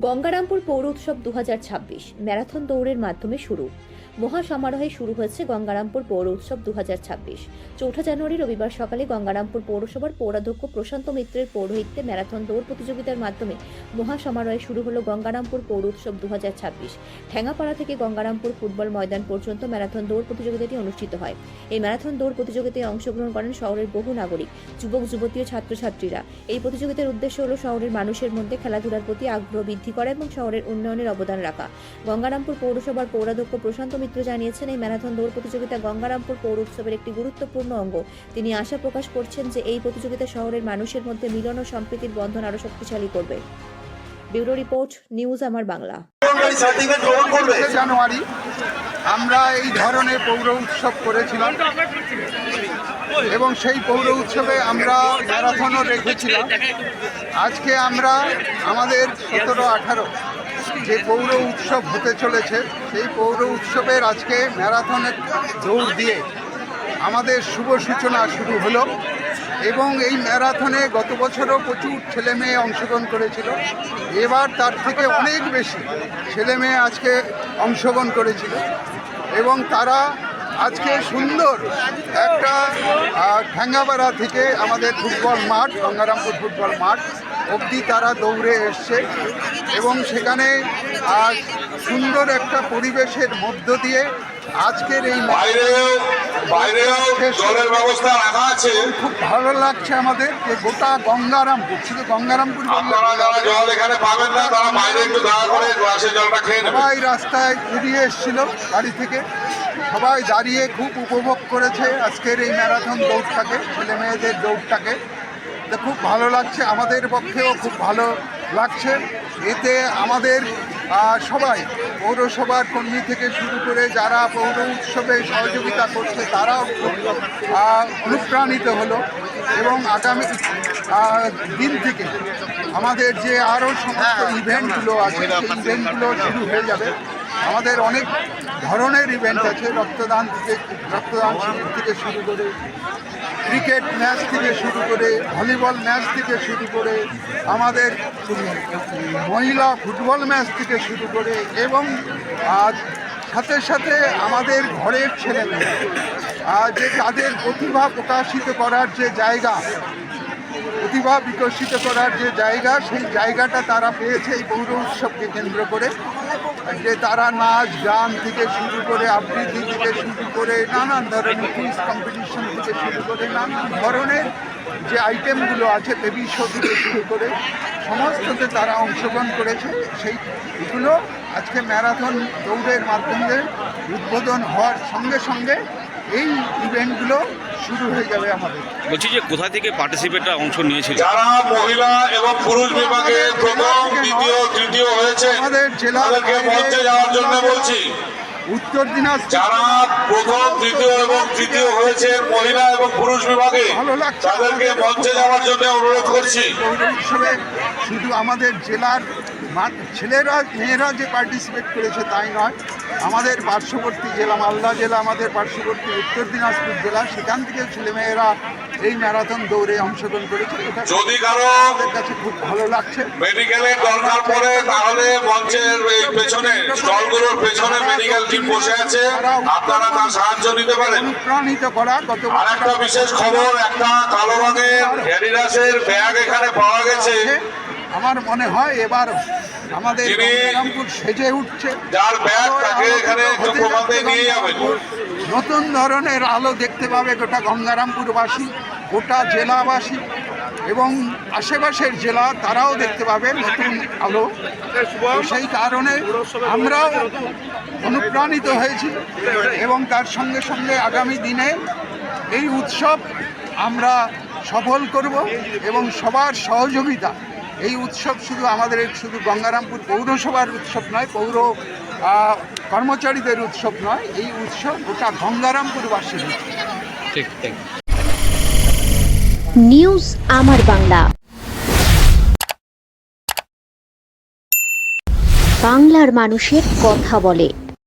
গঙ্গারামপুর পৌর উৎসব দু হাজার ছাব্বিশ ম্যারাথন দৌড়ের মাধ্যমে শুরু। মহাসমারোহে শুরু হয়েছে গঙ্গারামপুর পৌর উৎসব দু হাজার ছাব্বিশ। চৌঠা জানুয়ারি রবিবার সকালে গঙ্গারামপুর পৌরসভার পৌরাধ্যক্ষ প্রশান্ত মিত্রের পৌরোহিত্যে ম্যারাথন দৌড় প্রতিযোগিতার মাধ্যমে মহাসমারোহে শুরু হলো গঙ্গারামপুর পৌর উৎসব দু ঠ্যাঙ্গাপাড়া থেকে গঙ্গারামপুর ফুটবল ময়দান পর্যন্ত ম্যারাথন দৌড় প্রতিযোগিতাটি অনুষ্ঠিত হয়। এই ম্যারাথন দৌড় প্রতিযোগিতায় অংশগ্রহণ করেন শহরের বহু নাগরিক, যুবক, যুবতী ও ছাত্রছাত্রীরা। এই প্রতিযোগিতার উদ্দেশ্য হলো শহরের মানুষের মধ্যে খেলাধুলার প্রতি আগ্রহ বৃদ্ধি করা এবং শহরের উন্নয়নের অবদান রাখা। গঙ্গারামপুর পৌরসভার পৌরাধ্যক্ষ প্রশান্ত মিত্র জানিয়েছেন এই ম্যারাথন দৌড় প্রতিযোগিতা গঙ্গারামপুর পৌর উৎসবের একটি গুরুত্বপূর্ণ অঙ্গ। তিনি আশা প্রকাশ করছেন যে এই প্রতিযোগিতা শহরের মানুষের মধ্যে মিলন ও সম্প্রীতির বন্ধন আরও শক্তিশালী করবে। ব্যুরো রিপোর্ট নিউজ আমার বাংলা। জানুয়ারি আমরা এই ধরনের পৌর উৎসব করেছিলাম এবং সেই পৌর উৎসবে আমরা ম্যারাথনও রেখেছিলাম আজকে আমরা আমাদের সতেরো আঠারো যে পৌর উৎসব হতে চলেছে সেই পৌর উৎসবের আজকে ম্যারাথনের দৌড় দিয়ে আমাদের শুভ সূচনা শুরু হলো এবং এই ম্যারাথনে গত বছরও প্রচুর ছেলে মেয়ে অংশগ্রহণ করেছিল। এবার তার থেকে অনেক বেশি ছেলে মেয়ে আজকে অংশগ্রহণ করেছিল এবং তারা আজকে সুন্দর একটা আহ, ঠ্যাঙ্গাপাড়া থেকে আমাদের ফুটবল মাঠ গঙ্গারামপুর ফুটবল মাঠ অবধি তারা দৌড়ে এসছে এবং সেখানে আজ সুন্দর একটা পরিবেশের মধ্য দিয়ে আজকের এই ব্যবস্থা রাখা আছে। খুব ভালো লাগছে আমাদের যে গোটা গঙ্গারামপুর শুধু গঙ্গারামপুর সবাই রাস্তায় বেরিয়ে এসেছিল বাড়ি থেকে। সবাই দাঁড়িয়ে খুব উপভোগ করেছে আজকের এই ম্যারাথন দৌড়টাকে ছেলে মেয়েদের দৌড়টাকে। খুব ভালো লাগছে আমাদের পক্ষেও খুব ভালো লাগছে। এতে আমাদের সবাই পৌরসভার কর্মী থেকে শুরু করে যারা পৌর উৎসবে সহযোগিতা করছে তারাও অনুপ্রাণিত হলো এবং আগামী দিন থেকে আমাদের যে আরও সমস্ত ইভেন্টগুলো আছে, সেই ইভেন্টগুলো শুরু হয়ে যাবে। আমাদের অনেক ধরনের ইভেন্ট আছে, রক্তদান থেকে রক্তদান থেকে শুরু করে ক্রিকেট ম্যাচ থেকে শুরু করে ভলিবল ম্যাচ থেকে শুরু করে আমাদের মহিলা ফুটবল ম্যাচ থেকে শুরু করে এবং আজ সাথে সাথে আমাদের ঘরের ছেলেমেয়ে যে তাদের প্রতিভা প্রকাশিত করার যে জায়গা প্রতিভা বিকশিত করার যে জায়গা, সেই জায়গাটা তারা পেয়েছে এই পৌর উৎসবকে কেন্দ্র করে। যে তারা নাচ, গান থেকে শুরু করে, আবৃত্তি থেকে শুরু করে, নানান ধরনের কুইজ কম্পিটিশন থেকে শুরু করে, নানান ধরনের যে আইটেমগুলো আছে বেবি শো থেকে শুরু করে সমস্ততে তারা অংশগ্রহণ করেছে সেই এগুলো আজকে ম্যারাথন দৌড়ের মাধ্যমে উদ্বোধন হওয়ার সঙ্গে সঙ্গে এই ইভেন্টগুলো শুরু হয়ে যাবে আমাদের। বলছি যে কোথা থেকে পার্টিসিপেটরা অংশ নিয়েছিল? যারা মহিলা এবং পুরুষ বিভাগে প্রথম দ্বিতীয় তৃতীয় হয়েছে আমাদের মঞ্চে যাওয়ার জন্য বলছি। উত্তর দিনাজপুর যারা প্রথম তৃতীয় এবং তৃতীয় হয়েছে মহিলা এবং পুরুষ বিভাগে। তাদেরকে মঞ্চে যাওয়ার জন্য অনুরোধ করছি উৎসবে শুধু আমাদের জেলার ছেলেরা মেয়েরা যে পার্টিসিপেট করেছে তাই নয় আমাদের পার্শ্ববর্তী জেলা মালদা জেলা আমাদের পার্শ্ববর্তী উত্তর দিনাজপুর জেলা সেখান থেকে ছেলেমেয়েরা এই ম্যারাথন দৌড়ে অংশগ্রহণ করেছে। যদি কারও আমাদের কাছে খুব ভালো লাগছে। মেডিকেলের দরকার পড়ে তাহলে মঞ্চের এই পেছনে স্টলগুলোর পেছনে মেডিকেল টিম বসে আছে। আপনারা তার সাহায্য নিতে পারেন। অনুপ্রাণিত করা গত আর একটা বিশেষ খবর একটা কালো রঙের অ্যাডিডাসের ব্যাগ এখানে পাওয়া গেছে। আমার মনে হয় এবার আমাদের সেজে উঠছে। নতুন ধরনের আলো দেখতে পাবে গোটা গঙ্গারামপুরবাসী গোটা জেলাবাসী এবং আশেপাশের জেলা তারাও দেখতে পাবে নতুন আলো। সেই কারণে আমরাও অনুপ্রাণিত হয়েছি এবং তার সঙ্গে সঙ্গে আগামী দিনে এই উৎসব আমরা সফল করব এবং সবার সহযোগিতা এই উৎসব শুধু আমাদের শুধু গঙ্গারামপুর পৌরসভার উৎসব নয় পৌর আহ, কর্মচারীদের উৎসব নয় এই উৎসব গোটা গঙ্গারামপুরবাসীর ঠিক। নিউজ আমার বাংলা। বাংলার মানুষের কথা বলে।